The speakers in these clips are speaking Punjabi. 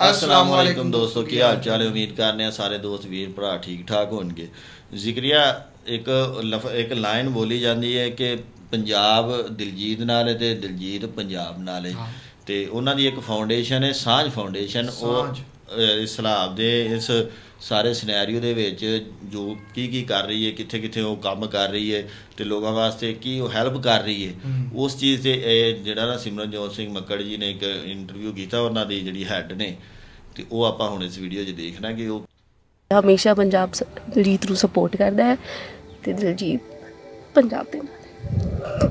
ਅਸਲਾਮ ਵਾਲੇਕੁਮ ਦੋਸਤੋ ਕੀ ਹਾਲ ਚਾਲ ਹੈ ਉਮੀਦ ਕਰਨੇ ਆ ਸਾਰੇ ਦੋਸਤ ਵੀਰ ਭਰਾ ਠੀਕ ਠਾਕ ਹੋਣਗੇ ਜ਼ਿਕਰੀਆ ਇੱਕ ਲਫ- ਇੱਕ ਲਾਈਨ ਬੋਲੀ ਜਾਂਦੀ ਹੈ ਕਿ ਪੰਜਾਬ ਦਿਲਜੀਤ ਨਾਲ ਹੈ ਤੇ ਦਿਲਜੀਤ ਪੰਜਾਬ ਨਾਲ ਹੈ ਤੇ ਉਹਨਾਂ ਦੀ ਇੱਕ ਫਾਊਂਡੇਸ਼ਨ ਹੈ ਸਾਂਝ ਫਾਊਂਡੇਸ਼ਨ ਉਹ ਅਹ, ਇਸ ਸਲਾਬ ਦੇ ਇਸ ਸਾਰੇ ਸਿਨੈਰੀਓ ਦੇ ਵਿੱਚ ਜੋ ਕੀ ਕੀ ਕਰ ਰਹੀ ਹੈ ਕਿੱਥੇ ਕਿੱਥੇ ਉਹ ਕੰਮ ਕਰ ਰਹੀ ਹੈ ਤੇ ਲੋਕਾਂ ਵਾਸਤੇ ਕੀ ਉਹ ਹੈਲਪ ਕਰ ਰਹੀ ਹੈ ਉਸ ਚੀਜ਼ ਤੇ ਇਹ ਜਿਹੜਾ ਨਾ ਸਿਮਰਨਜੋਤ ਸਿੰਘ ਮੱਕੜ ਜੀ ਨੇ ਇੱਕ ਇੰਟਰਵਿਊ ਕੀਤਾ ਉਹਨਾਂ ਦੀ ਜਿਹੜੀ ਹੈੱਡ ਨੇ ਤੇ ਉਹ ਆਪਾਂ ਹੁਣ ਇਸ ਵੀਡੀਓ 'ਚ ਦੇਖਣਾ ਕਿ ਉਹ ਹਮੇਸ਼ਾ ਪੰਜਾਬ ਦਿਲਜੀਤ ਨੂੰ ਸਪੋਰਟ ਕਰਦਾ ਹੈ ਤੇ ਦਿਲਜੀਤ ਪੰਜਾਬ ਦੇ ਨਾਲ।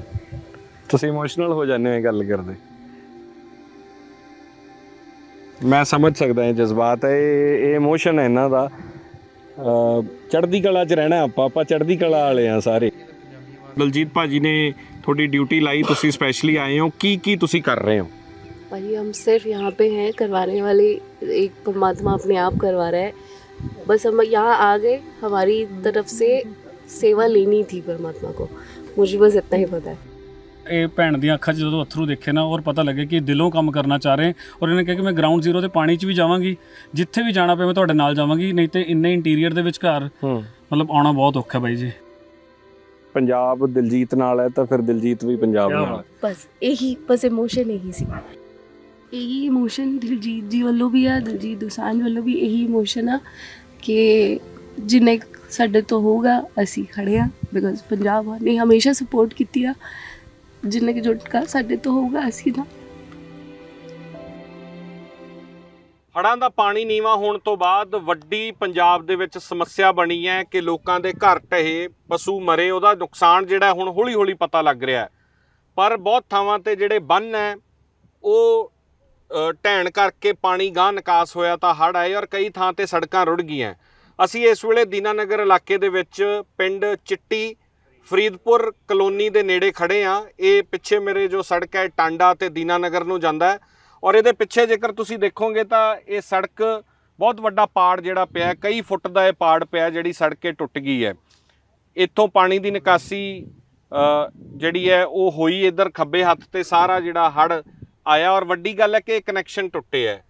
ਤੁਸੀਂ ਇਮੋਸ਼ਨਲ ਹੋ ਜਾਂਦੇ ਹੋ ਇਹ ਗੱਲ ਕਰਦੇ ਮੈਂ ਸਮਝ ਸਕਦਾ ਇਹ ਜਜ਼ਬਾਤ ਹੈ ਇਹ ਇਹ ਇਮੋਸ਼ਨ ਹੈ ਇਹਨਾਂ ਦਾ ਅਹ ਚੜ੍ਹਦੀ ਕਲਾ 'ਚ ਰਹਿਣਾ ਆਪਾਂ ਆਪਾਂ ਚੜ੍ਹਦੀ ਕਲਾ ਵਾਲੇ ਆ ਸਾਰੇ ਦਲਜੀਤ ਭਾਜੀ ਨੇ ਤੁਹਾਡੀ ਡਿਊਟੀ ਲਾਈ ਤੁਸੀਂ ਸਪੈਸ਼ਲੀ ਆਏ ਹੋ ਕੀ ਕੀ ਤੁਸੀਂ ਕਰ ਰਹੇ ਹੋ भाई हम सिर्फ यहाँ पे हैं करवाने वाले एक परमात्मा अपने आप करवा रहा है बस हम यहाँ आ गए हमारी तरफ से सेवा लेनी थी परमात्मा को मुझे बस इतना ही पता है ਇਹ ਭੈਣ ਦੀਆਂ ਅੱਖਾਂ 'ਚ ਜਦੋਂ ਅਥਰੂ ਦੇਖੇ ਨਾ ਔਰ ਪਤਾ ਲੱਗੇ ਕਿ ਦਿਲੋਂ ਕੰਮ ਕਰਨਾ ਚਾਹ ਰਹੇ ਔਰ ਇਹਨੇ ਕਿਹਾ ਕਿ ਮੈਂ ਗਰਾਊਂਡ ਜ਼ੀਰੋ ਤੇ ਪਾਣੀ 'ਚ ਵੀ ਜਾਵਾਂਗੀ ਜਿੱਥੇ ਵੀ ਜਾਣਾ ਪਏ ਮੈਂ ਤੁਹਾਡੇ ਨਾਲ ਜਾਵਾਂਗੀ ਨਹੀਂ ਤੇ ਇੰਨੇ ਇੰਟੀਰੀਅਰ ਦੇ ਵਿੱਚ ਘਰ। ਹੂੰ। ਮਤਲਬ ਆਉਣਾ ਬਹੁਤ ਔਖਾ ਬਾਈ ਜੀ। ਪੰਜਾਬ ਦਿਲਜੀਤ ਨਾਲ ਹੈ ਤਾਂ ਫਿਰ ਦਿਲਜੀਤ ਵੀ ਪੰਜਾਬ ਨਾਲ। ਬਸ ਇਹੀ ਬਸ ਇਮੋਸ਼ਨ ਇਹੀ ਸੀ। ਇਹੀ ਇਮੋਸ਼ਨ ਦਿਲਜੀਤ ਜੀ ਵੱਲੋਂ ਵੀ ਆ ਦਿਲਜੀਤ ਦੋਸਾਂਝ ਵੱਲੋਂ ਵੀ ਇਹੀ ਇਮੋਸ਼ਨ ਆ ਕਿ ਜਿੰਨੇ ਸਾਡੇ ਤੋਂ ਹੋਊਗਾ ਅਸੀਂ ਖੜੇ ਆ ਬਿਕਾਜ਼ ਪੰਜਾਬ ਨੇ ਹਮੇਸ਼ਾ ਸਪੋਰਟ ਕੀਤੀ ਆ। ਜਿੰਨੇ ਕਿ ਜੁਟਕਾ ਸਾਡੇ ਤੋਂ ਹੋਊਗਾ, ਅਸੀਂ ਨਾ ਹੜ੍ਹਾਂ ਦਾ ਪਾਣੀ ਨੀਵਾ ਹੋਣ ਤੋਂ ਬਾਅਦ ਵੱਡੀ ਪੰਜਾਬ ਦੇ ਵਿੱਚ ਸਮੱਸਿਆ ਬਣੀ ਹੈ ਕਿ ਲੋਕਾਂ ਦੇ ਘਰ ਟਹੇ, ਪਸ਼ੂ ਮਰੇ, ਉਹਦਾ ਨੁਕਸਾਨ ਜਿਹੜਾ ਹੁਣ ਹੌਲੀ-ਹੌਲੀ ਪਤਾ ਲੱਗ ਰਿਹਾ ਪਰ ਬਹੁਤ ਥਾਵਾਂ ਤੇ ਜਿਹੜੇ ਬੰਨ ਹੈ, ਉਹ ਢਹਿਣ ਕਰਕੇ ਪਾਣੀ ਗਾਂ ਨਿਕਾਸ ਹੋਇਆ ਤਾਂ ਹੜ੍ਹ ਆਏ ਔਰ ਕਈ ਥਾਂ ਤੇ ਸੜਕਾਂ ਰੁੜ ਗਈਆਂ। ਅਸੀਂ ਇਸ ਵੇਲੇ ਦੀਨਾਨਗਰ ਇਲਾਕੇ ਦੇ ਵਿੱਚ ਪਿੰਡ ਚਿੱਟੀ ਫਰੀਦਪੁਰ ਕਲੋਨੀ ਦੇ ਨੇੜੇ ਖੜੇ ਆ। ਇਹ ਪਿੱਛੇ ਮੇਰੇ ਜੋ ਸੜਕ ਹੈ, ਟਾਂਡਾ ਤੇ ਦੀਨਾਨਗਰ ਨੂੰ ਜਾਂਦਾ ਹੈ। ਔਰ ਇਹਦੇ ਪਿੱਛੇ ਜੇਕਰ ਤੁਸੀਂ ਦੇਖੋਗੇ ਤਾਂ ਇਹ ਸੜਕ ਬਹੁਤ ਵੱਡਾ ਪਾੜ ਜਿਹੜਾ ਪਿਆ ਕਈ ਫੁੱਟ ਦਾ ਇਹ ਪਾੜ ਪਿਆ ਜਿਹੜੀ ਸੜਕੇ ਟੁੱਟ ਗਈ ਹੈ। ਇੱਥੋਂ ਪਾਣੀ ਦੀ ਨਿਕਾਸੀ ਜਿਹੜੀ ਹੈ ਉਹ ਹੋਈ ਇਧਰ ਖੱਬੇ ਹੱਥ ਤੇ ਸਾਰਾ ਜਿਹੜਾ ਹੜ ਆਇਆ ਔਰ ਵੱਡੀ ਗੱਲ ਹੈ ਕਿ ਕਨੈਕਸ਼ਨ ਟੁੱਟੇ ਹੈ।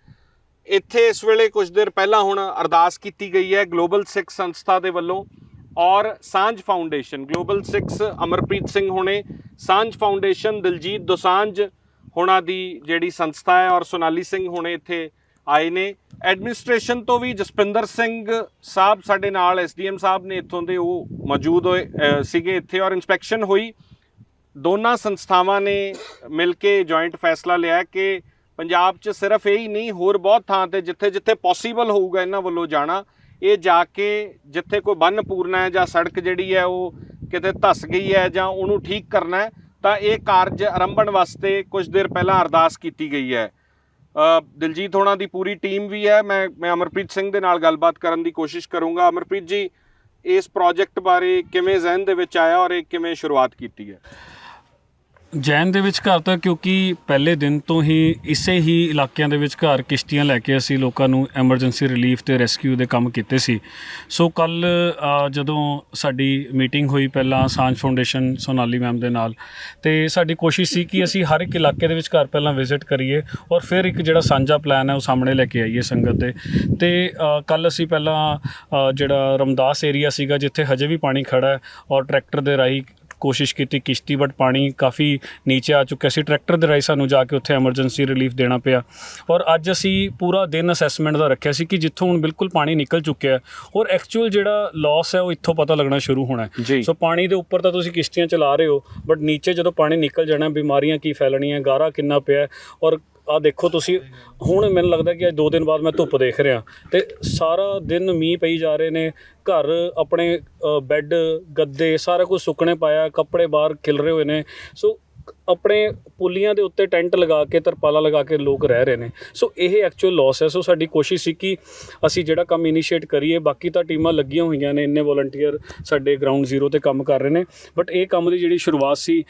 ਇੱਥੇ ਇਸ ਵੇਲੇ ਕੁਝ ਦੇਰ ਪਹਿਲਾਂ ਹੁਣ ਅਰਦਾਸ ਕੀਤੀ ਗਈ ਹੈ ਗਲੋਬਲ ਸਿੱਖ ਸੰਸਥਾ ਦੇ ਵੱਲੋਂ ਔਰ ਸਾਂਝ ਫਾਊਂਡੇਸ਼ਨ ਗਲੋਬਲ ਸਿੱਖਸ ਅਮਰਪ੍ਰੀਤ ਸਿੰਘ ਹੋਣੇ, ਸਾਂਝ ਫਾਊਂਡੇਸ਼ਨ ਦਿਲਜੀਤ ਦੋਸਾਂਝ ਹੋਣਾ ਦੀ ਜਿਹੜੀ ਸੰਸਥਾ ਹੈ ਔਰ ਸੋਨਾਲੀ ਸਿੰਘ ਹੋਣੇ ਇੱਥੇ ਆਏ ਨੇ। ਐਡਮਿਨਿਸਟ੍ਰੇਸ਼ਨ ਤੋਂ ਵੀ ਜਸਪਿੰਦਰ ਸਿੰਘ ਸਾਹਿਬ ਸਾਡੇ ਨਾਲ ਐਸਡੀਐਮ ਸਾਹਿਬ ਨੇ ਇੱਥੋਂ ਦੇ ਉਹ ਮੌਜੂਦ ਹੋਏ ਸੀਗੇ ਇੱਥੇ ਔਰ ਇਨਸਪੈਕਸ਼ਨ ਹੋਈ। ਦੋਨਾਂ ਸੰਸਥਾਵਾਂ ਨੇ ਮਿਲ ਕੇ ਜੁਆਇੰਟ ਫੈਸਲਾ ਲਿਆ ਕਿ ਪੰਜਾਬ 'ਚ ਸਿਰਫ ਇਹ ਹੀ ਨਹੀਂ, ਹੋਰ ਬਹੁਤ ਥਾਂ ਤੇ ਜਿੱਥੇ ਜਿੱਥੇ ਪੋਸੀਬਲ ਹੋਊਗਾ ਇਹਨਾਂ ਵੱਲੋਂ ਜਾਣਾ ਇਹ ਜਾ ਕੇ ਜਿੱਥੇ ਕੋਈ ਬੰਨ ਪੂਰਨਾ ਹੈ ਜਾਂ ਸੜਕ ਜਿਹੜੀ ਹੈ ਉਹ ਕਿਤੇ ਧਸ ਗਈ ਹੈ ਜਾਂ ਉਹਨੂੰ ਠੀਕ ਕਰਨਾ ਹੈ, ਤਾਂ ਇਹ ਕਾਰਜ ਆਰੰਭਣ ਵਾਸਤੇ ਕੁਝ ਦੇਰ ਪਹਿਲਾਂ ਅਰਦਾਸ ਕੀਤੀ ਗਈ ਹੈ। ਦਿਲਜੀਤ ਹੋਣਾ ਦੀ ਪੂਰੀ ਟੀਮ ਵੀ ਹੈ। ਮੈਂ ਮੈਂ ਅਮਰਪ੍ਰੀਤ ਸਿੰਘ ਦੇ ਨਾਲ ਗੱਲਬਾਤ ਕਰਨ ਦੀ ਕੋਸ਼ਿਸ਼ ਕਰੂੰਗਾ। ਅਮਰਪ੍ਰੀਤ ਜੀ, ਇਸ ਪ੍ਰੋਜੈਕਟ ਬਾਰੇ ਕਿਵੇਂ ਜ਼ਿਹਨ ਦੇ ਵਿੱਚ ਆਇਆ ਔਰ ਇਹ ਕਿਵੇਂ ਸ਼ੁਰੂਆਤ ਕੀਤੀ ਹੈ? ਜੈਨ ਦੇ ਵਿੱਚ ਘਰ ਤਾਂ ਕਿਉਂਕਿ ਪਹਿਲੇ ਦਿਨ ਤੋਂ ਹੀ ਇਸੇ ਹੀ ਇਲਾਕਿਆਂ ਦੇ ਵਿੱਚ ਘਰ ਕਿਸ਼ਤੀਆਂ ਲੈ ਕੇ ਅਸੀਂ ਲੋਕਾਂ ਨੂੰ ਐਮਰਜੈਂਸੀ ਰਿਲੀਫ ਤੇ ਰੈਸਕਿਊ ਦੇ ਕੰਮ ਕੀਤੇ ਸੀ। ਸੋ ਕੱਲ ਜਦੋਂ ਸਾਡੀ ਮੀਟਿੰਗ ਹੋਈ ਪਹਿਲਾਂ ਸਾਂਝ ਫਾਊਂਡੇਸ਼ਨ ਸੋਨਾਲੀ ਮੈਮ ਦੇ ਨਾਲ, ਤੇ ਸਾਡੀ ਕੋਸ਼ਿਸ਼ ਸੀ ਕਿ ਅਸੀਂ ਹਰ ਇੱਕ ਇਲਾਕੇ ਦੇ ਵਿੱਚ ਘਰ ਪਹਿਲਾਂ ਵਿਜ਼ਿਟ ਕਰੀਏ ਔਰ ਫਿਰ ਇੱਕ ਜਿਹੜਾ ਸਾਂਝਾ ਪਲਾਨ ਹੈ ਉਹ ਸਾਹਮਣੇ ਲੈ ਕੇ ਆਈਏ ਸੰਗਤ ਦੇ ਤੇ ਕੱਲ ਅਸੀਂ ਪਹਿਲਾਂ ਜਿਹੜਾ ਰਮਦਾਸ ਏਰੀਆ ਸੀਗਾ ਜਿੱਥੇ ਹਜੇ ਵੀ ਪਾਣੀ ਖੜਾ ਹੈ ਔਰ ਟਰੈਕਟਰ ਦੇ ਰਾਹੀਂ ਕੋਸ਼ਿਸ਼ ਕੀਤੀ ਕਿਸ਼ਤੀ ਬਟ ਪਾਣੀ ਕਾਫੀ ਨੀਚੇ ਆ ਚੁੱਕਿਆ ਸੀ। ਟਰੈਕਟਰ ਦੇ ਰਾਹੀਂ ਸਾਨੂੰ ਜਾ ਕੇ ਉੱਥੇ ਐਮਰਜੈਂਸੀ ਰਿਲੀਫ ਦੇਣਾ ਪਿਆ। ਔਰ ਅੱਜ ਅਸੀਂ ਪੂਰਾ ਦਿਨ ਅਸੈਸਮੈਂਟ ਦਾ ਰੱਖਿਆ ਸੀ ਕਿ ਜਿੱਥੋਂ ਹੁਣ ਬਿਲਕੁਲ ਪਾਣੀ ਨਿਕਲ ਚੁੱਕਿਆ ਔਰ ਐਕਚੁਅਲ ਜਿਹੜਾ ਲਾਸ ਹੈ ਉਹ ਇੱਥੋਂ ਪਤਾ ਲੱਗਣਾ ਸ਼ੁਰੂ ਹੋਣਾ। ਸੋ ਪਾਣੀ ਦੇ ਉੱਪਰ ਤਾਂ ਤੁਸੀਂ ਕਿਸ਼ਤੀਆਂ ਚਲਾ ਰਹੇ ਹੋ ਬਟ ਨੀਚੇ ਜਦੋਂ ਪਾਣੀ ਨਿਕਲ ਜਾਣਾ ਬਿਮਾਰੀਆਂ ਕੀ ਫੈਲਣੀਆਂ ਗਾਰਾ ਕਿੰਨਾ ਪਿਆ ਔਰ ਆ ਦੇਖੋ ਤੁਸੀਂ, ਹੁਣ ਮੈਨੂੰ ਲੱਗਦਾ ਕਿ ਅੱਜ 2 ਦਿਨ ਬਾਅਦ ਮੈਂ ਧੁੱਪ ਦੇਖ ਰਿਹਾ। ਤੇ ਸਾਰਾ ਦਿਨ ਮੀਂਹ ਪਈ ਜਾ ਰਹੇ ਨੇ, ਘਰ ਆਪਣੇ ਬੈੱਡ ਗੱਦੇ, ਸਾਰਾ ਕੁਝ ਸੁੱਕਣੇ ਪਾਇਆ, ਕੱਪੜੇ ਬਾਹਰ ਖਿਲ ਰਹੇ ਹੋਏ ਨੇ। ਸੋ ਆਪਣੇ ਪੁਲੀਆਂ ਦੇ ਉੱਤੇ ਟੈਂਟ ਲਗਾ ਕੇ, ਤਰਪਾਲਾਂ ਲਗਾ ਕੇ ਲੋਕ ਰਹਿ ਰਹੇ ਨੇ। ਸੋ ਇਹ ਐਕਚੁਅਲ ਲਾਸ ਹੈ। ਸੋ ਸਾਡੀ ਕੋਸ਼ਿਸ਼ ਸੀ ਕਿ ਅਸੀਂ ਜਿਹੜਾ ਕੰਮ ਇਨੀਸ਼ੀਏਟ ਕਰੀਏ, ਬਾਕੀ ਤਾਂ ਟੀਮਾਂ ਲੱਗੀਆਂ ਹੋਈਆਂ ਨੇ, ਇੰਨੇ ਵੋਲੰਟੀਅਰ ਸਾਡੇ ਗਰਾਊਂਡ ਜ਼ੀਰੋ ਤੇ ਕੰਮ ਕਰ ਰਹੇ ਨੇ। ਬਟ ਇਹ ਕੰਮ ਦੀ ਜਿਹੜੀ ਸ਼ੁਰੂਆਤ ਸੀ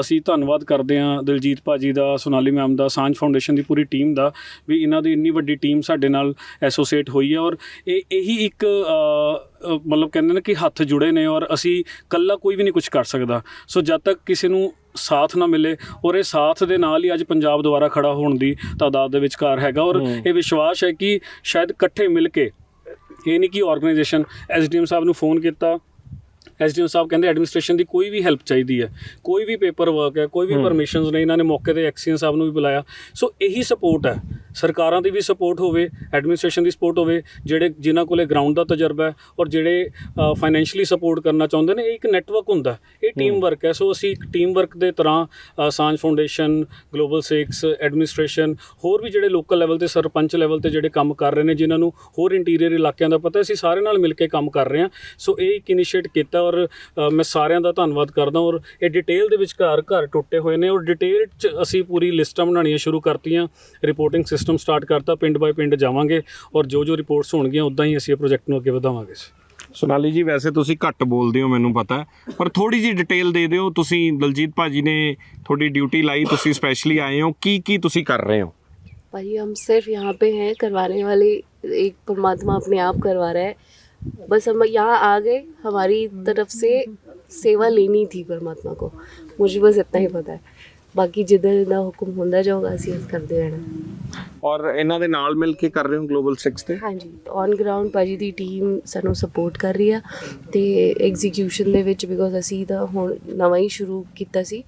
ਅਸੀਂ ਧੰਨਵਾਦ ਕਰਦੇ ਹਾਂ ਦਿਲਜੀਤ ਭਾਜੀ ਦਾ, ਸੋਨਾਲੀ ਮੈਮ ਦਾ, ਸਾਂਝ ਫਾਊਂਡੇਸ਼ਨ ਦੀ ਪੂਰੀ ਟੀਮ ਦਾ ਵੀ ਇਹਨਾਂ ਦੀ ਇੰਨੀ ਵੱਡੀ ਟੀਮ ਸਾਡੇ ਨਾਲ ਐਸੋਸੀਏਟ ਹੋਈ ਹੈ। ਔਰ ਇਹ, ਇਹੀ ਇੱਕ ਮਤਲਬ ਕਹਿੰਦੇ ਨੇ ਕਿ ਹੱਥ ਜੁੜੇ ਨੇ ਔਰ ਅਸੀਂ ਕੱਲਾ ਕੋਈ ਵੀ ਨਹੀਂ ਕੁਝ ਕਰ ਸਕਦਾ। ਸੋ ਜਦ ਤੱਕ ਕਿਸੇ ਨੂੰ ਸਾਥ ਨਾ ਮਿਲੇ ਔਰ ਇਹ ਸਾਥ ਦੇ ਨਾਲ ਹੀ ਅੱਜ ਪੰਜਾਬ ਦੁਆਰਾ ਖੜਾ ਹੋਣ ਦੀ ਤਾਦਾਦ ਦੇ ਵਿਚਕਾਰ ਹੈਗਾ ਔਰ ਇਹ ਵਿਸ਼ਵਾਸ ਹੈ ਕਿ ਸ਼ਾਇਦ ਇਕੱਠੇ ਮਿਲ ਕੇ ਇਹ ਨਹੀਂ ਕਿ ਆਰਗੇਨਾਈਜੇਸ਼ਨ ਐਸਡੀਐਮ ਸਾਹਿਬ ਨੂੰ ਫੋਨ ਕੀਤਾ ਐਸਡੀਐਮ ਸਾਹਿਬ ਕਹਿੰਦੇ ਐਡਮਿਨਿਸਟ੍ਰੇਸ਼ਨ ਦੀ ਕੋਈ ਵੀ ਹੈਲਪ ਚਾਹੀਦੀ ਹੈ ਕੋਈ ਵੀ ਪੇਪਰ ਵਰਕ ਹੈ ਕੋਈ ਵੀ ਪਰਮਿਸ਼ਨਸ ਨੇ ਇਹਨਾਂ ਨੇ ਮੌਕੇ ਤੇ ਐਕਸੀਅਨ ਸਾਹਿਬ ਨੂੰ ਵੀ ਬੁਲਾਇਆ। ਸੋ ਇਹੀ ਸਪੋਰਟ ਹੈ। ਸਰਕਾਰਾਂ ਦੀ ਵੀ ਸਪੋਰਟ ਹੋਵੇ ਐਡਮਿਨਿਸਟ੍ਰੇਸ਼ਨ ਦੀ ਸਪੋਰਟ ਹੋਵੇ ਜਿਹੜੇ ਜਿਨ੍ਹਾਂ ਕੋਲੇ ਗਰਾਊਂਡ ਦਾ ਤਜਰਬਾ ਹੈ ਔਰ ਜਿਹੜੇ ਫਾਈਨੈਂਸ਼ੀਅਲੀ ਸਪੋਰਟ ਕਰਨਾ ਚਾਹੁੰਦੇ ਨੇ ਇਹ ਇੱਕ ਨੈਟਵਰਕ ਹੁੰਦਾ। ਇਹ ਟੀਮ ਵਰਕ ਹੈ। ਸੋ ਅਸੀਂ ਇੱਕ ਟੀਮ ਵਰਕ ਦੇ ਤਰ੍ਹਾਂ ਸਾਂਝ ਫਾਊਂਡੇਸ਼ਨ ਗਲੋਬਲ ਸਿਕਸ ਐਡਮਿਨਿਸਟ੍ਰੇਸ਼ਨ ਹੋਰ ਵੀ ਜਿਹੜੇ ਲੋਕਲ ਲੈਵਲ ਤੇ ਸਰਪੰਚ ਲੈਵਲ ਤੇ ਜਿਹੜੇ ਕੰਮ ਕਰ ਰਹੇ ਨੇ ਜਿਨ੍ਹਾਂ ਨੂੰ ਹੋਰ ਇੰਟੀਰੀਅਰ ਇਲਾਕਿਆਂ ਦਾ ਪਤਾ ਅਸੀਂ ਸਾਰੇ ਨਾਲ ਮਿਲ ਕੇ ਕੰਮ ਕਰ ਰਹੇ ਹਾਂ। ਸੋ ਇਹ ਇੱਕ ਇਨੀਸ਼ੀਏਟ ਕੀਤਾ ਔਰ ਅ, ਮੈਂ ਸਾਰਿਆਂ ਦਾ ਧੰਨਵਾਦ ਕਰਦਾ ਔਰ ਇਹ ਡਿਟੇਲ ਦੇ ਵਿੱਚ ਘਰ ਘਰ ਟੁੱਟੇ ਹੋਏ ਨੇ ਔਰ ਡਿਟੇਲ ਚ ਅਸੀਂ ਪੂਰੀ ਲਿਸਟਾਂ ਬਣਾਉਣੀਆਂ ਸ਼ੁਰੂ ਕਰਤੀਆਂ ਰਿਪੋਰਟਿੰਗ ਸਿਸਟਮ ਸਟਾਰਟ ਕਰਤਾ ਪਿੰਡ ਬਾਏ ਪਿੰਡ ਜਾਵਾਂਗੇ ਔਰ ਜੋ ਜੋ ਰਿਪੋਰਟਸ ਹੋਣਗੀਆਂ ਉਦਾਂ ਹੀ ਅਸੀਂ ਇਹ ਪ੍ਰੋਜੈਕਟ ਨੂੰ ਅੱਗੇ ਵਧਾਵਾਂਗੇ ਸੋਨਾਲੀ ਜੀ ਵੈਸੇ ਤੁਸੀਂ ਘੱਟ ਬੋਲਦੇ ਹੋ ਮੈਨੂੰ ਪਤਾ ਹੈ ਪਰ ਥੋੜੀ ਜੀ ਡਿਟੇਲ ਦੇ ਦਿਓ ਤੁਸੀਂ ਦਲਜੀਤ ਭਾਜੀ ਨੇ ਤੁਹਾਡੀ ਡਿਊਟੀ ਲਾਈ ਤੁਸੀਂ ਸਪੈਸ਼ਲੀ ਆਏ ਹੋ ਕੀ ਕੀ ਤੁਸੀਂ ਕਰ ਰਹੇ ਹੋ भाई हम सिर्फ यहाँ पे हैं करवाने वाले एक परमात्मा अपने आप करवा रहा है बस हम यहाँ आ गए हमारी तरफ से सेवा लेनी थी परमात्मा को मुझे बस इतना ही पता है बाकी जिधर ना हुक्म होंदा जाओगा ਅਸੀਂ ਉਸ ਕਰਦੇ ਰਹਿਣਾ ਔਰ ਇਹਨਾਂ ਦੇ ਨਾਲ ਮਿਲ ਕੇ ਕਰ ਰਹੇ ਹੋ ਗਲੋਬਲ 6 ਤੇ ਹਾਂਜੀ ਔਨ ਗਰਾਊਂਡ ਭਾਜੀ ਦੀ ਟੀਮ ਸਾਨੂੰ ਸਪੋਰਟ ਕਰ ਰਹੀ ਆ ਤੇ ਐਗਜ਼ੀਕਿਊਸ਼ਨ ਦੇ ਵਿੱਚ ਬਿਕੋਜ਼ ਅਸੀਂ ਤਾਂ ਹੁਣ ਨਵਾਂ ਹੀ ਸ਼ੁਰੂ ਕੀਤਾ ਸੀ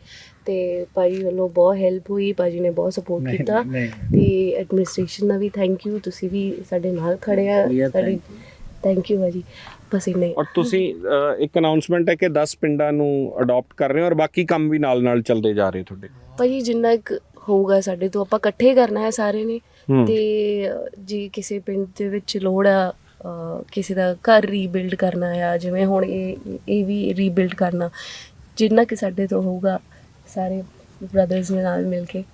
ਤੇ ਭਾਜੀ ਵੱਲੋਂ ਬਹੁਤ ਹੈਲਪ ਹੋਈ ਭਾਜੀ ਨੇ ਬਹੁਤ ਸਪੋਰਟ ਕੀਤਾ ਤੇ ਐਡਮਿਨਿਸਟ੍ਰੇਸ਼ਨ ਦਾ ਵੀ ਥੈਂਕ ਯੂ ਤੁਸੀਂ ਵੀ ਸਾਡੇ ਨਾਲ ਖੜੇ ਆ ਸਾਡੀ ਥੈਂਕ ਯੂ ਭਾਜੀ। ਬਸ ਇੰਨਾ ਹੀ। ਔਰ ਤੁਸੀਂ ਇੱਕ ਅਨਾਉਂਸਮੈਂਟ ਹੈ ਕਿ 10 ਪਿੰਡਾਂ ਨੂੰ ਅਡਾਪਟ ਕਰ ਰਹੇ ਹੋ ਔਰ ਬਾਕੀ ਕੰਮ ਵੀ ਨਾਲ ਨਾਲ ਚੱਲਦੇ ਜਾ ਰਹੇ ਤੁਹਾਡੇ। ਭਾਜੀ ਜਿੰਨਾ ਕੁ ਹੋਊਗਾ ਸਾਡੇ ਤੋਂ ਆਪਾਂ ਇਕੱਠੇ ਕਰਨਾ ਹੈ ਸਾਰੇ ਨੇ। ਹੂੰ। ਤੇ ਅ, ਜੇ ਕਿਸੇ ਪਿੰਡ ਦੇ ਵਿੱਚ ਲੋੜ ਆ ਅ, ਕਿਸੇ ਦਾ ਘਰ ਰੀਬਿਲਡ ਕਰਨਾ ਆ ਜਿਵੇਂ ਹੁਣ ਇਹ ਇਹ ਵੀ ਰੀਬਿਲਡ ਕਰਨਾ ਜਿੰਨਾ ਕਿ ਸਾਡੇ ਤੋਂ ਹੋਊਗਾ ਸਾਰੇ ਬ੍ਰਦਰਸ ਦੇ ਨਾਲ ਮਿਲ ਕੇ।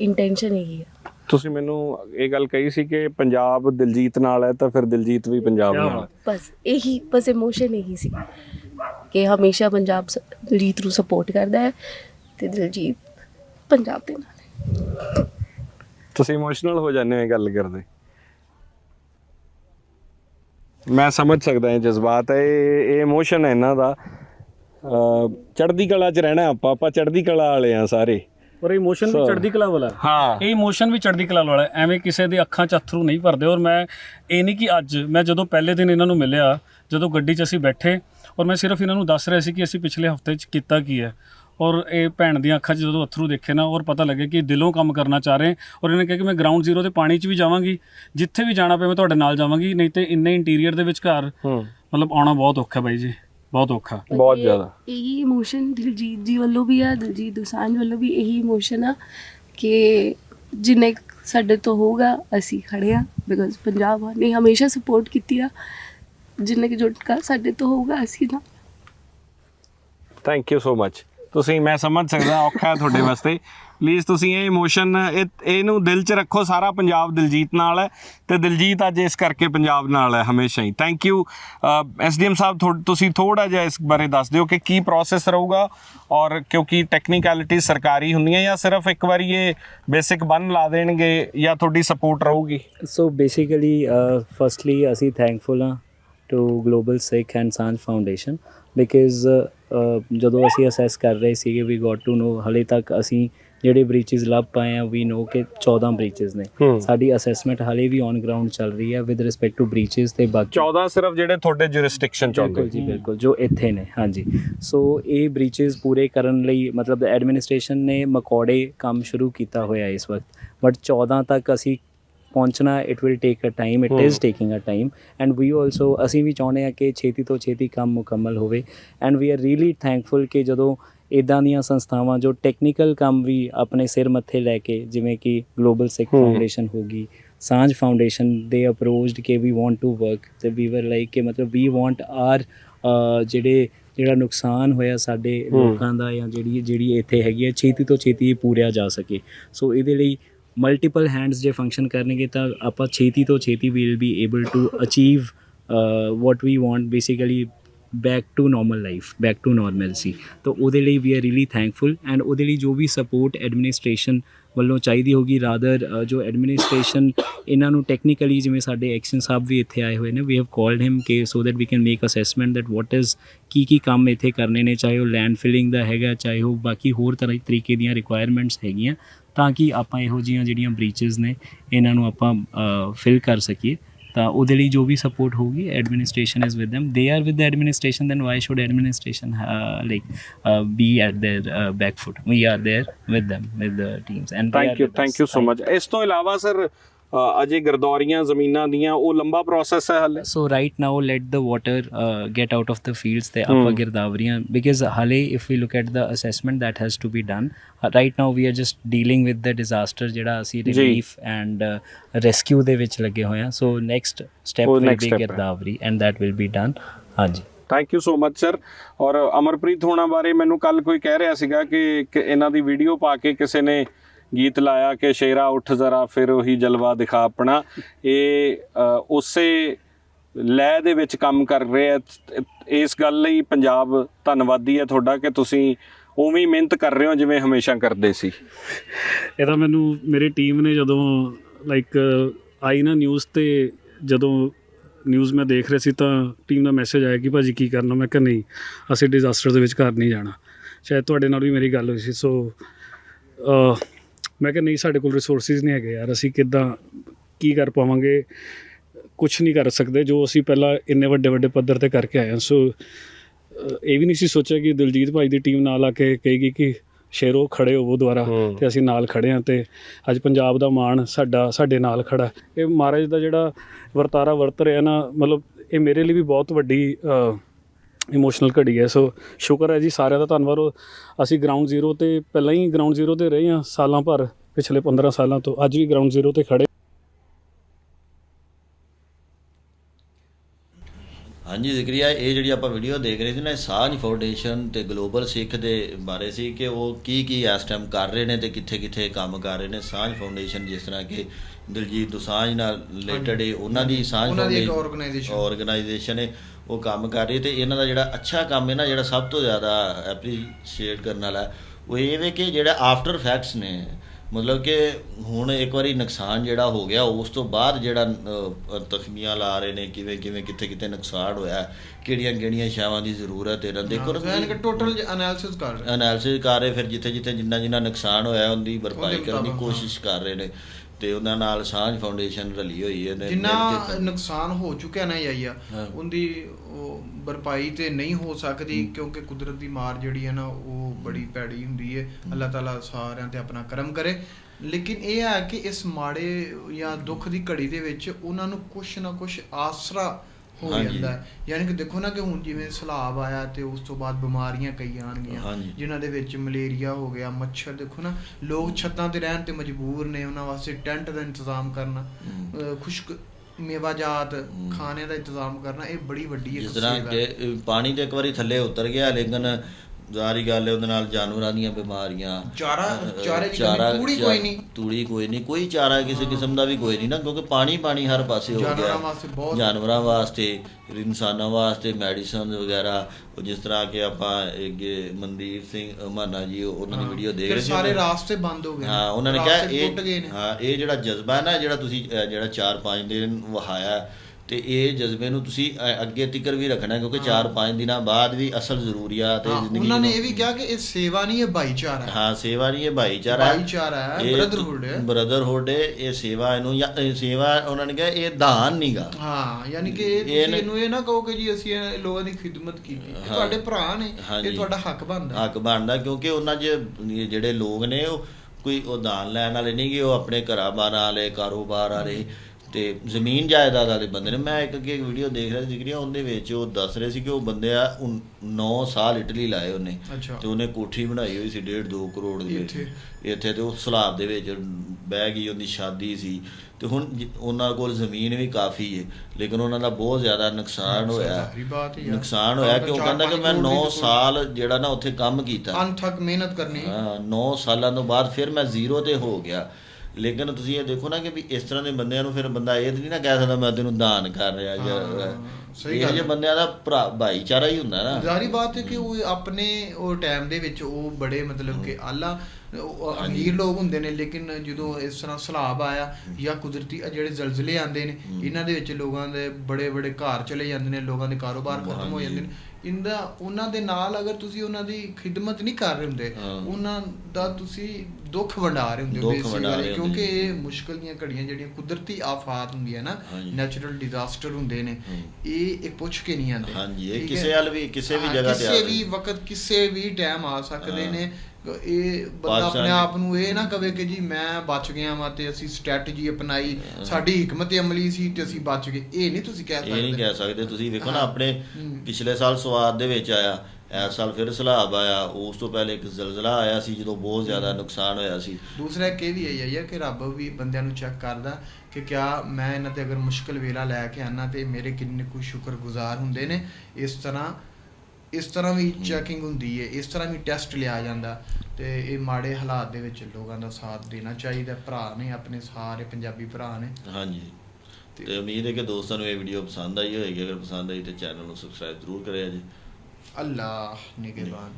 ਇੰਟੈਂਸ਼ਨ ਇਹੀ ਆ। ਤੁਸੀਂ ਮੈਨੂੰ ਇਹ ਗੱਲ ਕਹੀ ਸੀ ਕਿ ਪੰਜਾਬ ਦਿਲਜੀਤ ਨਾਲ ਹੈ ਤਾਂ ਫਿਰ ਦਿਲਜੀਤ ਵੀ ਪੰਜਾਬ ਨਾਲ। ਬਸ ਇਹੀ ਬਸ ਇਮੋਸ਼ਨ ਇਹੀ ਸੀ ਕਿ ਹਮੇਸ਼ਾ ਪੰਜਾਬ ਸ- ਦਿਲਜੀਤ ਨੂੰ ਸਪੋਰਟ ਕਰਦਾ ਹੈ ਤੇ ਦਿਲਜੀਤ ਪੰਜਾਬ ਦੇ ਨਾਲ ਹੈ। ਤੁਸੀਂ ਇਮੋਸ਼ਨਲ ਹੋ ਜਾਂਦੇ ਹੋ ਇਹ ਗੱਲ ਕਰਦੇ ਮੈਂ ਸਮਝ ਸਕਦਾ ਇਹ ਜਜ਼ਬਾਤ ਹੈ ਇਹ ਇਹ ਇਮੋਸ਼ਨ ਹੈ ਇਹਨਾਂ ਦਾ ਚੜ੍ਹਦੀ ਕਲਾ 'ਚ ਰਹਿਣਾ ਆਪਾਂ ਆਪਾਂ ਚੜ੍ਹਦੀ ਕਲਾ ਵਾਲੇ ਆ ਸਾਰੇ ਔਰ ਇਮੋਸ਼ਨ ਵੀ ਚੜ੍ਹਦੀ ਕਲਾ ਵਾਲਾ। ਹੈ। ਇਹ ਇਮੋਸ਼ਨ ਵੀ ਚੜ੍ਹਦੀ ਕਲਾ ਵਾਲਾ ਐਵੇਂ ਕਿਸੇ ਦੇ ਅੱਖਾਂ 'ਚ ਅਥਰੂ ਨਹੀਂ ਭਰਦੇ। ਔਰ ਮੈਂ ਇਹ ਨਹੀਂ ਕਿ ਅੱਜ ਮੈਂ ਜਦੋਂ ਪਹਿਲੇ ਦਿਨ ਇਹਨਾਂ ਨੂੰ ਮਿਲਿਆ ਜਦੋਂ ਗੱਡੀ 'ਚ ਅਸੀਂ ਬੈਠੇ ਔਰ ਮੈਂ ਸਿਰਫ ਇਹਨਾਂ ਨੂੰ ਦੱਸ ਰਿਹਾ ਸੀ ਕਿ ਅਸੀਂ ਪਿਛਲੇ ਹਫ਼ਤੇ 'ਚ ਕੀਤਾ ਕੀ ਹੈ। ਔਰ ਇਹ ਭੈਣ ਦੀਆਂ ਅੱਖਾਂ 'ਚ ਜਦੋਂ ਅਥਰੂ ਦੇਖੇ ਨਾ ਔਰ ਪਤਾ ਲੱਗੇ ਕਿ ਦਿਲੋਂ ਕੰਮ ਕਰਨਾ ਚਾਹ ਰਹੇ। ਔਰ ਇਹਨੇ ਕਿਹਾ ਕਿ ਮੈਂ ਗਰਾਊਂਡ ਜ਼ੀਰੋ ਤੇ ਪਾਣੀ 'ਚ ਵੀ ਜਾਵਾਂਗੀ ਜਿੱਥੇ ਵੀ ਜਾਣਾ ਪਏ ਮੈਂ ਤੁਹਾਡੇ ਨਾਲ ਜਾਵਾਂਗੀ ਨਹੀਂ ਤੇ ਇੰਨੇ ਇੰਟੀਰੀਅਰ ਦੇ ਵਿੱਚ ਘਰ ਹੂੰ। ਮਤਲਬ ਆਉਣਾ ਬਹੁਤ ਔਖਾ ਬਾਈ ਜੀ। ਬਹੁਤ ਔਖਾ। ਬਹੁਤ ਜ਼ਿਆਦਾ। ਇਹੀ ਇਮੋਸ਼ਨ ਦਿਲਜੀਤ ਜੀ ਵੱਲੋਂ ਵੀ ਆ ਦਿਲਜੀਤ ਦੋਸਾਂਝ ਵੱਲੋਂ ਵੀ ਇਹੀ ਇਮੋਸ਼ਨ ਆ ਕਿ ਜਿੰਨੇ ਸਾਡੇ ਤੋਂ ਹੋਊਗਾ ਅਸੀਂ ਖੜੇ ਆ ਬਿਕਾਜ਼ ਪੰਜਾਬ ਨੇ ਹਮੇਸ਼ਾ ਸਪੋਰਟ ਕੀਤੀ ਆ। ਜਿੰਨੇ ਕਿ ਜੁਟਕਾ ਸਾਡੇ ਤੋਂ ਹੋਊਗਾ ਅਸੀਂ ਨਾ। ਥੈਂਕ ਯੂ ਸੋ ਮਚ ਤੁਸੀਂ ਮੈਂ ਸਮਝ ਸਕਦਾ ਔਖਾ ਹੈ ਤੁਹਾਡੇ ਵਾਸਤੇ। ਪਲੀਜ਼ ਤੁਸੀਂ ਇਹ ਇਮੋਸ਼ਨ ਇਹ, ਇਹਨੂੰ ਦਿਲ 'ਚ ਰੱਖੋ, ਸਾਰਾ ਪੰਜਾਬ ਦਿਲਜੀਤ ਨਾਲ ਹੈ ਤੇ ਦਿਲਜੀਤ ਅੱਜ ਇਸ ਕਰਕੇ ਪੰਜਾਬ ਨਾਲ ਹੈ ਹਮੇਸ਼ਾ ਹੀ। ਥੈਂਕ ਯੂ ਐਸਡੀਐਮ ਸਾਹਿਬ, ਥੋ- ਤੁਸੀਂ ਥੋੜਾ ਜਿਹਾ ਇਸ ਬਾਰੇ ਦੱਸ ਦਿਓ ਕਿ ਕੀ ਪ੍ਰੋਸੈਸ ਰਹੂਗਾ ਔਰ ਕਿਉਂਕਿ ਟੈਕਨੀਕੈਲਿਟੀ ਸਰਕਾਰੀ ਹੁੰਦੀਆਂ ਜਾਂ ਸਿਰਫ ਇੱਕ ਵਾਰੀ ਇਹ ਬੇਸਿਕ ਬੰਨ ਲਾ ਦੇਣਗੇ ਜਾਂ ਤੁਹਾਡੀ ਸਪੋਰਟ ਰਹੂਗੀ? ਸੋ ਬੇਸਿਕਲੀ ਫਰਸਟਲੀ ਅਸੀਂ ਥੈਂਕਫੁਲ ਹਾਂ to global Sikh and Saanjh foundation because ਜਦੋਂ ਅਸੀਂ ਅਸੈਸ ਕਰ ਰਹੇ ਸੀਗੇ ਵੀ ਗੋਟ ਟੂ ਨੋ ਹਲੇ ਤੱਕ ਅਸੀਂ ਜਿਹੜੇ ਬ੍ਰੀਚਸ ਲੱਭ ਪਾਏ ਆ ਵੀ ਨੋ ਕਿ 14 ਬ੍ਰੀਚਸ ਨੇ। ਸਾਡੀ ਅਸੈਸਮੈਂਟ ਹਲੇ ਵੀ ਔਨ ਗਰਾਊਂਡ ਚੱਲ ਰਹੀ ਹੈ ਵਿਦ ਰਿਸਪੈਕਟ ਟੂ ਬ੍ਰੀਚਸ ਤੇ ਬਾਕੀ 14 ਸਿਰਫ ਜਿਹੜੇ ਤੁਹਾਡੇ ਜੁਰਿਸਡਿਕਸ਼ਨ ਚ ਬਿਲਕੁਲ ਆਉਂਦੇ ਜੀ ਬਿਲਕੁਲ ਜੋ ਇੱਥੇ ਨੇ ਹਾਂਜੀ। ਸੋ ਇਹ ਬ੍ਰੀਚਸ ਪੂਰੇ ਕਰਨ ਲਈ ਮਤਲਬ ਐਡਮਿਨਿਸਟ੍ਰੇਸ਼ਨ ਨੇ ਮਕੌੜੇ ਕੰਮ ਸ਼ੁਰੂ ਕੀਤਾ ਹੋਇਆ ਇਸ ਵਕਤ। ਬਟ 14 ਤੱਕ ਅਸੀਂ ਪਹੁੰਚਣਾ it will take a time it is taking a time and we also ਅਸੀਂ ਵੀ ਚਾਹੁੰਦੇ ਹਾਂ ਕਿ ਛੇਤੀ ਤੋਂ ਛੇਤੀ ਕੰਮ ਮੁਕੰਮਲ ਹੋਵੇ। And we are really thankful ਕਿ ਜਦੋਂ ਇਦਾਂ ਦੀਆਂ ਸੰਸਥਾਵਾਂ ਜੋ ਟੈਕਨੀਕਲ ਕੰਮ ਵੀ ਆਪਣੇ ਸਿਰ ਮੱਥੇ ਲੈ ਕੇ ਜਿਵੇਂ ਕਿ ਗਲੋਬਲ ਸਿੱਖ ਹੂੰ। ਫਾਊਂਡੇਸ਼ਨ ਹੋਗੀ ਸਾਂਝ ਫਾਊਂਡੇਸ਼ਨ ਦੇ ਅਪਰੋਚਡ ਕਿ ਵੀ ਵਾਂਟ ਟੂ ਵਰਕ ਤੇ ਵੀ ਵਰ ਲਾਈਕ ਕਿ ਮਤਲਬ ਵੀ ਵਾਂਟ ਆਰ ਜਿਹੜੇ ਜਿਹੜਾ ਨੁਕਸਾਨ ਹੋਇਆ ਸਾਡੇ ਹੂੰ। ਲੋਕਾਂ ਦਾ ਜਾਂ ਜਿਹੜੀ ਜਿਹੜੀ ਇੱਥੇ ਹੈਗੀ ਹੈ ਛੇਤੀ ਤੋਂ ਛੇਤੀ ਪੂਰਿਆ ਜਾ ਸਕੇ ਸੋ ਇਹਦੇ ਲਈ ਮਲਟੀਪਲ ਹੈਂਡਸ ਜੇ ਫੰਕਸ਼ਨ ਕਰਨਗੇ ਤਾਂ ਆਪਾਂ ਛੇਤੀ ਤੋਂ ਛੇਤੀ we'll be able to achieve what we want basically back to normal life back to normalcy ਤਾਂ ਉਹਦੇ ਲਈ we are really thankful and ਉਹਦੇ ਲਈ ਜੋ ਵੀ ਸਪੋਰਟ ਐਡਮਿਨਿਸਟ੍ਰੇਸ਼ਨ ਵੱਲੋਂ ਚਾਹੀਦੀ ਹੋਗੀ ਰਾਦਰ ਜੋ ਐਡਮਿਨਿਸਟ੍ਰੇਸ਼ਨ ਇਹਨਾਂ ਨੂੰ ਟੈਕਨੀਕਲੀ ਜਿਵੇਂ ਸਾਡੇ ਐਕਸ਼ਨ ਸਾਹਿਬ ਵੀ ਇੱਥੇ ਆਏ ਹੋਏ ਨੇ ਵੀ ਹੈਵ ਕਾਲਡ ਹਿਮ ਕਿ so that we can make assessment that what is ਕੀ ਕੀ ਕੰਮ ਇੱਥੇ ਕਰਨੇ ਨੇ, ਚਾਹੇ ਉਹ ਲੈਂਡ ਫਿਲਿੰਗ ਦਾ ਹੈਗਾ, ਚਾਹੇ ਉਹ ਬਾਕੀ ਹੋਰ ਤਰ੍ਹਾਂ ਤਰੀਕੇ ਦੀਆਂ ਰਿਕੁਆਇਰਮੈਂਟਸ ਹੈਗੀਆਂ, ਤਾਂ ਕਿ ਆਪਾਂ ਇਹੋ ਜਿਹੀਆਂ ਜਿਹੜੀਆਂ ਬ੍ਰੀਚਸ ਨੇ, ਇਹਨਾਂ ਨੂੰ ਆਪਾਂ ਫਿਲ ਕਰ ਸਕੀਏ। ਤਾਂ ਉਹਦੇ ਲਈ ਜੋ ਵੀ ਸਪੋਰਟ ਹੋਊਗੀ administration is with them administration then why should administration uh, like uh, be at their uh, back foot we are there with them the teams and they thank you thank. You so much ਇਸ ਤੋਂ ਇਲਾਵਾ ਸਰ ਅਜੇ ਗਰਦੌਰੀਆਂ ਜ਼ਮੀਨਾਂ ਦੀਆਂ ਉਹ ਲੰਬਾ ਪ੍ਰੋਸੈਸ ਹੈ ਹਾਲੇ right now let the water uh, get out of the fields ਤੇ Hmm. ਆਪਾਂ ਗਿਰਦਾਵਰੀਆਂ because ਹਾਲੇ we look at the assessment that has to be done uh, right now we are just dealing with the disaster ਜਿਹੜਾ ਅਸੀਂ and uh, rescue ਦੇ ਵਿੱਚ ਲੱਗੇ ਹੋਏ ਹਾਂ will next be step ਹੈ। ਗਿਰਦਾਵਰੀ and that will be done ਹਾਂਜੀ thank you so much sir ਔਰ ਅਮਰਪ੍ਰੀਤ ਹੋਣਾ ਬਾਰੇ ਮੈਨੂੰ ਕੱਲ ਕੋਈ ਕਹਿ ਰਿਹਾ ਸੀਗਾ ਕਿ ਇਹਨਾਂ ਦੀ ਵੀਡੀਓ ਪਾ ਕੇ ਕਿਸੇ ਨੇ ਗੀਤ ਲਾਇਆ ਕਿ ਸ਼ੇਰਾ ਉੱਠ ਜ਼ਰਾ ਫਿਰ ਉਹੀ ਜਲਵਾ ਦਿਖਾ ਆਪਣਾ। ਇਹ ਉਸੇ ਲੈ ਦੇ ਵਿੱਚ ਕੰਮ ਕਰ ਰਹੇ ਹੈ ਇਸ ਗੱਲ ਲਈ ਪੰਜਾਬ ਧੰਨਵਾਦੀ ਹੈ ਤੁਹਾਡਾ ਕਿ ਤੁਸੀਂ ਉਵੇਂ ਮਿਹਨਤ ਕਰ ਰਹੇ ਹੋ ਜਿਵੇਂ ਹਮੇਸ਼ਾ ਕਰਦੇ ਸੀ। ਇਹ ਤਾਂ ਮੈਨੂੰ, ਮੇਰੀ ਟੀਮ ਨੇ ਜਦੋਂ, ਲਾਈਕ, ਆਈ ਨਾ ਨਿਊਜ਼ ਤੇ ਜਦੋਂ ਨਿਊਜ਼ ਮੈਂ ਦੇਖ ਰਿਹਾ ਸੀ ਤਾਂ ਟੀਮ ਦਾ ਮੈਸੇਜ ਆਇਆ ਕਿ ਭਾਜੀ ਕੀ ਕਰਨਾ? ਮੈਂ ਕਿਹਾ ਨਹੀਂ, ਅਸੀਂ ਡਿਜ਼ਾਸਟਰ ਦੇ ਵਿੱਚ ਘਰ ਨਹੀਂ ਜਾਣਾ। ਸ਼ਾਇਦ ਤੁਹਾਡੇ ਨਾਲ ਵੀ ਮੇਰੀ ਗੱਲ ਹੋਈ ਸੀ ਸੋ ਮੈਂ ਕਿਹਾ ਨਹੀਂ ਸਾਡੇ ਕੋਲ ਰਿਸੋਰਸਿਸ ਨਹੀਂ ਹੈਗੇ ਯਾਰ ਅਸੀਂ ਕਿੱਦਾਂ ਕੀ ਕਰ ਪਾਵਾਂਗੇ? ਕੁਝ ਨਹੀਂ ਕਰ ਸਕਦੇ ਜੋ ਅਸੀਂ ਪਹਿਲਾਂ ਇੰਨੇ ਵੱਡੇ ਵੱਡੇ ਪੱਧਰ ਤੇ ਕਰਕੇ ਆਏ ਹਾਂ। ਸੋ ਇਹ ਵੀ ਨਹੀਂ ਸੀ ਸੋਚਿਆ ਕਿ ਦਿਲਜੀਤ ਭਾਈ ਦੀ ਟੀਮ ਨਾਲ ਆ ਕੇ ਕਹੇਗੀ ਕਿ ਸ਼ੇਰੋ ਖੜੇ ਹੋਵੋ ਦੁਆਰਾ। ਤੇ ਅਸੀਂ ਨਾਲ ਖੜੇ ਹਾਂ ਤੇ ਅੱਜ ਪੰਜਾਬ ਦਾ ਮਾਣ ਸਾਡਾ ਸਾਡੇ ਨਾਲ ਖੜਾ। ਇਹ ਮਹਾਰਾਜ ਦਾ ਜਿਹੜਾ ਵਰਤਾਰਾ ਵਰਤ ਰਿਹਾ ਨਾ ਮਤਲਬ ਇਹ ਮੇਰੇ ਲਈ ਵੀ ਬਹੁਤ ਵੱਡੀ ਇਮੋਸ਼ਨਲ ਘੜੀ ਹੈ। ਸੋ ਸ਼ੁਕਰ ਹੈ ਜੀ ਸਾਰਿਆਂ ਦਾ ਧੰਨਵਾਦ। ਉਹ ਅਸੀਂ ਗਰਾਊਂਡ ਜ਼ੀਰੋ ਤੇ ਪਹਿਲਾਂ ਹੀ ਗਰਾਊਂਡ ਜ਼ੀਰੋ ਤੇ ਰਹੇ ਹਾਂ ਸਾਲਾਂ ਭਰ, ਪਿਛਲੇ 15 ਸਾਲਾਂ ਤੋਂ। ਅੱਜ ਵੀ ਗਰਾਊਂਡ ਜ਼ੀਰੋ ਤੇ ਖੜੇ ਹਾਂਜੀ ਜ਼ਿਕਰੀਆ ਇਹ ਜਿਹੜੀ ਆਪਾਂ ਵੀਡੀਓ ਦੇਖ ਰਹੇ ਸੀ ਨਾ ਸਾਂਝ ਫਾਊਂਡੇਸ਼ਨ ਤੇ ਗਲੋਬਲ ਸਿੱਖ ਦੇ ਬਾਰੇ ਸੀ ਕਿ ਉਹ ਕੀ ਕੀ ਇਸ ਟਾਈਮ ਕਰ ਰਹੇ ਨੇ ਤੇ ਕਿੱਥੇ ਕਿੱਥੇ ਕੰਮ ਕਰ ਰਹੇ ਨੇ। ਸਾਂਝ ਫਾਊਂਡੇਸ਼ਨ ਜਿਸ ਤਰ੍ਹਾਂ ਕਿ ਦਿਲਜੀਤ ਦੋਸਾਂਝ ਨਾਲ ਰਿਲੇਟਡ ਹੈ ਉਹਨਾਂ ਦੀ ਸਾਂਝ ਫਾਊਂਡੇਸ਼ਨ। ਆਰਗੇਨਾਈਜੇਸ਼ਨ ਹੈ ਉਹ ਕੰਮ ਕਰ ਰਹੀ ਤੇ ਇਹਨਾਂ ਦਾ ਜਿਹੜਾ ਅੱਛਾ ਕੰਮ ਹੈ ਨਾ ਜਿਹੜਾ ਸਭ ਤੋਂ ਜ਼ਿਆਦਾ ਐਪਰੀਸ਼ੀਏਟ ਕਰਨ ਵਾਲਾ ਉਹ ਇਹ ਵੇ ਕਿ ਜਿਹੜਾ ਆਫਟਰ ਫੈਕਟਸ ਨੇ ਮਤਲਬ ਕਿ ਹੁਣ ਇੱਕ ਵਾਰੀ ਨੁਕਸਾਨ ਜਿਹੜਾ ਹੋ ਗਿਆ ਉਸ ਤੋਂ ਬਾਅਦ ਜਿਹੜਾ ਤਖਮੀਆਂ ਲਾ ਰਹੇ ਨੇ ਕਿਵੇਂ ਕਿਵੇਂ ਕਿੱਥੇ ਕਿੱਥੇ ਨੁਕਸਾਨ ਹੋਇਆ ਕਿਹੜੀਆਂ ਕਿਹੜੀਆਂ ਸ਼ਾਵਾਂ ਦੀ ਜ਼ਰੂਰਤ ਹੈ ਇਹਨਾਂ ਦੇਖੋ ਨਾ ਯਾਨੀ ਕਿ ਟੋਟਲ ਐਨਾਲਿਸਿਸ ਕਰ ਰਹੇ ਐਨਾਲਿਸਿਸ ਕਰ ਰਹੇ ਫਿਰ ਜਿੱਥੇ ਜਿੱਥੇ ਜਿੰਨਾ ਜਿੰਨਾ ਨੁਕਸਾਨ ਹੋਇਆ ਉਹਦੀ ਭਰਪਾਈ ਕਰਨ ਦੀ ਕੋਸ਼ਿਸ਼ ਕਰ ਰਹੇ ਨੇ। ਤੇ ਉਹਨਾਂ ਨਾਲ ਸਾਂਝ ਫਾਊਂਡੇਸ਼ਨ ਰਲੀ ਹੋਈ ਹੈ ਨੇ ਜਿੰਨਾ ਨੁਕਸਾਨ ਹੋ ਚੁੱਕਿਆ ਨਾ ਜਾਈਆ ਹਾਂ। ਉਹਦੀ ਉਹ ਭਰਪਾਈ ਤੇ ਨਹੀਂ ਹੋ ਸਕਦੀ ਕਿਉਂਕਿ ਕੁਦਰਤ ਦੀ ਮਾਰ ਜਿਹੜੀ ਹੈ ਨਾ ਉਹ ਬੜੀ ਭੈੜੀ ਹੁੰਦੀ ਹੈ। ਅੱਲਾਹ ਤਾਲਾ ਸਾਰਿਆਂ ਤੇ ਆਪਣਾ ਕਰਮ ਕਰੇ। ਲੇਕਿਨ ਇਹ ਹੈ ਕਿ ਇਸ ਮਾੜੇ ਜਾਂ ਦੁੱਖ ਦੀ ਘੜੀ ਦੇ ਵਿੱਚ ਉਹਨਾਂ ਨੂੰ ਕੁਛ ਨਾ ਕੁਛ ਆਸਰਾ ਹੋ ਹਾਂਜੀ। ਜਾਂਦਾ ਹੈ ਯਾਨੀ ਕਿ ਦੇਖੋ ਨਾ ਕਿ ਹੁਣ ਜਿਵੇਂ ਸਲਾਬ ਆਇਆ ਤੇ ਉਸ ਤੋਂ ਬਾਅਦ ਬਿਮਾਰੀਆਂ ਕਈ ਆਣਗੀਆਂ ਹਾਂਜੀ। ਜਿਨ੍ਹਾਂ ਦੇ ਵਿੱਚ ਮਲੇਰੀਆ ਹੋ ਗਿਆ ਮੱਛਰ ਦੇਖੋ ਨਾ ਲੋਕ ਛੱਤਾਂ ਤੇ ਰਹਿਣ ਤੇ ਮਜਬੂਰ ਨੇ ਉਹਨਾਂ ਵਾਸਤੇ ਟੈਂਟ ਦਾ ਇੰਤਜ਼ਾਮ ਕਰਨਾ ਅਹ ਖੁਸ਼ਕ ਮੇਵਾਜਾਤ ਖਾਣੇ ਦਾ ਇੰਤਜ਼ਾਮ ਕਰਨਾ ਇਹ ਬੜੀ ਵੱਡੀ ਇੱਕ ਜਿਸ ਤਰ੍ਹਾਂ। ਅ, ਪਾਣੀ ਤੇ ਇੱਕ ਵਾਰੀ ਥੱਲੇ ਉਤਰ ਗਿਆ ਲੇਕਿਨ ਜ਼ਾਰੀ ਗੱਲ ਹੈ ਉਹਦੇ ਨਾਲ ਜਾਨਵਰਾਂ ਦੀਆਂ ਬਿਮਾਰੀਆਂ ਚਾਰਾ- ਚਾਰੇ ਦੀ ਤੂੜੀ ਕੋਈ ਨਹੀਂ। ਤੂੜੀ ਕੋਈ ਨਹੀਂ ਕੋਈ ਚਾਰਾ ਕਿਸੇ ਕਿਸਮ ਦਾ ਵੀ ਕੋਈ ਨਹੀਂ ਨਾ ਕਿਉਂਕਿ ਪਾਣੀ ਪਾਣੀ ਹਰ ਪਾਸੇ ਹੋ ਗਿਆ। ਜਾਨਵਰਾਂ ਵਾਸਤੇ ਬਹੁਤ- ਜਾਨਵਰਾਂ ਵਾਸਤੇ ਇਨਸਾਨਾਂ ਵਾਸਤੇ ਮੈਡੀਸਨ ਵਗੈਰਾ ਉਹ ਜਿਸ ਤਰ੍ਹਾਂ ਕਿ ਆਪਾਂ ਅੱਗੇ ਮਨਦੀਪ ਸਿੰਘ ਮਾਨਾ ਜੀ ਉਹ- ਉਹਨਾਂ ਦੀ ਵੀਡੀਓ ਦੇਖ ਰਹੇ ਸੀ ਸਾਰੇ ਰਾਸਤੇ ਬੰਦ ਹੋ ਗਏ ਹਾਂ ਉਹਨਾਂ ਨੇ ਕਿਹਾ ਇਹ ਹਾਂ ਇਹ ਜਿਹੜਾ ਜਜ਼ਬਾ ਹੈ ਨਾ ਜਿਹੜਾ ਤੁਸੀਂ ਜਿਹੜਾ 4-5 ਦਿਨ ਵਹਾਇਆ ਤੇ ਇਹ ਜਜ਼ਬੇ ਨੂੰ ਤੁਸੀਂ ਅੱਗੇ ਤਿੱਕਰ ਵੀ ਰੱਖਣਾ ਕਿਉਂਕਿ 4-5 ਦਿਨਾਂ ਬਾਅਦ ਵੀ ਅਸਲ ਜ਼ਰੂਰੀਅਤ ਹੈ ਜ਼ਿੰਦਗੀ ਉਹਨਾਂ ਨੇ ਇਹ ਵੀ ਕਿਹਾ ਕਿ ਇਹ ਸੇਵਾ ਨਹੀਂ ਇਹ ਭਾਈਚਾਰਾ ਹੈ। ਹਾਂ ਸੇਵਾ ਨਹੀਂ ਇਹ ਭਾਈਚਾਰਾ ਹੈ। ਭਾਈਚਾਰਾ ਹੈ, brotherhood ਹੈ। ਇਹ ਸੇਵਾ ਇਹਨੂੰ ਜਾਂ ਇਹ ਸੇਵਾ ਉਹਨਾਂ ਨੇ ਕਿਹਾ ਇਹ ਦਾਨ ਨਹੀਂਗਾ ਹਾਂ ਯਾਨੀ ਕਿ ਇਹਨੂੰ ਇਹ ਨਾ ਕਹੋ ਕਿ ਜੀ ਅਸੀਂ ਲੋਕਾਂ ਦੀ ਖਿਦਮਤ ਕੀਤੀ। ਤੁਹਾਡੇ ਭਰਾ ਨੇ। ਇਹ ਤੁਹਾਡਾ ਹੱਕ ਬਣਦਾ ਹੱਕ ਬਣਦਾ ਕਿਉਂਕਿ ਉਹਨਾਂ ਜਿਹੜੇ ਲੋਕ ਨੇ ਉਹ ਕੋਈ ਉਹ ਦਾਨ ਲੈਣ ਵਾਲੇ ਨਹੀਂ ਕਿ ਉਹ ਆਪਣੇ ਘਰਾਂ ਬਾਰਾਂ ਵਾਲੇ ਕਾਰੋਬਾਰ ਵਾਲੇ। ਤੇ ਜ਼ਮੀਨ ਜਾਇਦਾਦ ਵਾਲੇ ਬੰਦੇ ਨੇ ਮੈਂ ਇੱਕ ਅੱਗੇ ਵੀਡੀਓ ਦੇਖ ਰਿਹਾ ਸੀ ਜਿਹੜੀਆਂ ਉਹਦੇ ਵਿੱਚ ਉਹ ਦੱਸ ਰਹੇ ਸੀ ਕਿ ਉਹ ਬੰਦੇ ਆ 9 ਸਾਲ ਇਟਲੀ ਲਾਏ ਉਹਨੇ। ਤੇ ਉਹਨੇ ਕੋਠੀ ਬਣਾਈ ਹੋਈ ਸੀ 1.5 2 ਕਰੋੜ ਦੀ ਇੱਥੇ? ਇੱਥੇ ਤੇ ਉਹ ਸਲਾਬ ਦੇ ਵਿੱਚ ਬਹਿ ਗਈ ਉਹਦੀ ਸ਼ਾਦੀ ਸੀ। ਤੇ ਹੁਣ ਉਹਨਾਂ ਕੋਲ ਜ਼ਮੀਨ ਵੀ ਕਾਫੀ ਹੈ ਲੇਕਿਨ ਉਹਨਾਂ ਦਾ ਬਹੁਤ ਜ਼ਿਆਦਾ ਨੁਕਸਾਨ ਹੋਇਆ। ਨੁਕਸਾਨ ਹੋਇਆ ਕਿ ਉਹ ਕਹਿੰਦਾ ਕਿ ਮੈਂ ਕਰੋੜ 9 ਦੀ ਤਾਂ ਸਾਲ ਜਿਹੜਾ ਨਾ ਉੱਥੇ ਕੰਮ ਕੀਤਾ। ਅਨਥਕ ਮਿਹਨਤ ਕਰਨੀ। ਹਾਂ 9 ਸਾਲਾਂ ਤੋਂ ਬਾਅਦ ਫਿਰ ਮੈਂ ਜ਼ੀਰੋ ਤੇ ਹੋ ਗਿਆ। ਲੇਕਿਨ ਤੁਸੀਂ ਇਹ ਦੇਖੋ ਨਾ ਕਿ ਵੀ ਇਸ ਤਰ੍ਹਾਂ ਦੇ ਬੰਦਿਆਂ ਨੂੰ ਫਿਰ ਬੰਦਾ ਇਹ ਨਹੀਂ ਨਾ ਕਹਿ ਸਕਦਾ ਮੈਂ ਤੈਨੂੰ ਦਾਨ ਕਰ ਰਿਹਾ ਜਾਂ ਸਹੀ ਗੱਲ ਹੈ। ਬੰਦਿਆਂ ਦਾ ਭਰਾ ਭਾਈਚਾਰਾ ਹੀ ਹੁੰਦਾ ਨਾ। ਜ਼ਾਰੀ ਬਾਤ ਹੈ ਕਿ ਉਹ ਆਪਣੇ ਉਹ ਟਾਈਮ ਦੇ ਵਿੱਚ ਉਹ ਬੜੇ ਮਤਲਬ ਕਿ ਆਲਾ ਅਮੀਰ ਲੋਕ ਹੁੰਦੇ ਨੇ ਲੇਕਿਨ ਜਦੋਂ ਇਸ ਤਰ੍ਹਾਂ ਸਲਾਬ ਆਇਆ ਜਾਂ ਕੁਦਰਤੀ ਜਿਹੜੇ ਜ਼ਲਜ਼ਲੇ ਆਉਂਦੇ ਨੇ ਇਹਨਾਂ ਦੇ ਵਿੱਚ ਲੋਕਾਂ ਦੇ ਬੜੇ ਬੜੇ ਘਰ ਚਲੇ ਜਾਂਦੇ ਨੇ ਲੋਕਾਂ ਦੇ ਕਾਰੋਬਾਰ ਖਤਮ ਹੋ ਜਾਂਦੇ ਨੇ। ਇੰਦਾ ਉਹਨਾਂ ਦੇ ਨਾਲ ਅਗਰ ਤੁਸੀਂ ਉਹਨਾਂ ਦੀ ਖਿਦਮਤ ਨਹੀਂ ਕਰ ਰਹੇ ਹੁੰਦੇ। ਉਹਨਾਂ ਦਾ ਤੁਸੀਂ ਦੁੱਖ ਵੰਡਾ ਰਹੇ ਹੁੰਦੇ ਹੋ ਰਹੇ ਕਿਉਂਕਿ। ਇਹ ਮੁਸ਼ਕਲ ਦੀਆਂ ਘੜੀਆਂ ਜਿਹੜੀਆਂ ਕੁਦਰਤੀ ਆਫਾਤ ਹੁੰਦੀਆਂ ਨਾ। ਨੈਚੁਰਲ ਡਿਜ਼ਾਸਟਰ ਹੁੰਦੇ ਨੇ। ਇਹ ਇਹ ਪੁੱਛ ਕੇ ਨਹੀਂ ਆਉਂਦੇ ਹਾਂਜੀ, ਇਹ ਕਿਸੇ ਹੈ? ਵੱਲ ਵੀ- ਕਿਸੇ ਵੀ ਜਗ੍ਹਾ ਤੇ ਆ ਕਿਸੇ ਵੀ। ਵਕਤ ਕਿਸੇ ਵੀ ਟਾਈਮ ਆ ਸਕਦੇ। ਨੇ ਇਹ ਬੰਦਾ ਆਪਣੇ ਆਪ ਨੂੰ ਇਹ ਨਾ ਕਵੇ ਕਿ ਜੀ ਮੈਂ ਬਚ ਗਿਆ ਵਾਂ ਤੇ ਅਸੀਂ ਸਟ੍ਰੈਟਜੀ ਅਪਣਾਈ ਸਾਡੀ ਹਕਮਤ ਅਮਲੀ ਸੀ ਤੇ ਅਸੀਂ ਬਚ ਗਏ। ਇਹ ਨਹੀਂ ਤੁਸੀਂ ਕਹਿ ਇਹ ਨਹੀਂ ਸਕਦੇ ਕਹਿ ਸਕਦੇ। ਤੁਸੀਂ ਵੇਖੋ ਨਾ। ਆਪਣੇ। ਪਿਛਲੇ ਸਾਲ ਸਵਾਦ ਦੇ ਵਿੱਚ ਆਇਆ ਇਸ ਸਾਲ ਫਿਰ ਸਲਾਬ ਆਇਆ ਉਸ ਤੋਂ ਪਹਿਲੇ ਇੱਕ ਜ਼ਲਜ਼ਲਾ ਆਇਆ ਸੀ ਜਦੋਂ ਬਹੁਤ ਜ਼ਿਆਦਾ ਨੁਕਸਾਨ ਹੋਇਆ ਸੀ। ਦੂਸਰਾ ਇਹ ਵੀ ਹੈ ਕਿ ਰੱਬ ਵੀ ਬੰਦਿਆਂ ਨੂੰ ਚੈੱਕ ਕਰਦਾ ਕਿ ਕਿਆ ਮੈਂ ਇਹਨਾਂ ਤੇ ਅਗਰ ਮੁਸ਼ਕਲ ਵੇਲਾ ਲੈ ਕੇ ਆਨਾ ਤੇ ਮੇਰੇ ਕਿੰਨੇ ਕੁ ਸ਼ੁਕਰਗੁਜ਼ਾਰ ਹੁੰਦੇ ਨੇ। ਇਸ ਤਰ੍ਹਾਂ ਇਸ ਤਰ੍ਹਾਂ ਵੀ ਚੈਕਿੰਗ ਹੁੰਦੀ ਹੈ ਇਸ ਤਰ੍ਹਾਂ ਵੀ ਟੈਸਟ ਲਿਆ ਜਾਂਦਾ ਤੇ ਇਹ ਮਾੜੇ ਹਾਲਾਤ ਦੇ ਵਿੱਚ ਲੋਕਾਂ ਦਾ ਸਾਥ ਦੇਣਾ ਚਾਹੀਦਾ ਭਰਾ ਨੇ ਆਪਣੇ ਸਾਰੇ ਪੰਜਾਬੀ ਭਰਾ ਨੇ। ਹਾਂਜੀ। ਤੇ ਉਮੀਦ ਹੈ ਕਿ ਦੋਸਤਾਂ ਨੂੰ ਇਹ ਵੀਡੀਓ ਪਸੰਦ ਆਈ ਹੋਵੇਗੀ ਅਗਰ ਪਸੰਦ ਆਈ ਤੇ ਚੈਨਲ ਨੂੰ ਸਬਸਕ੍ਰਾਈਬ ਜ਼ਰੂਰ ਕਰਿਆ ਜੀ। ਅੱਲਾਹ ਨਿਗਹਿਬਾਨ।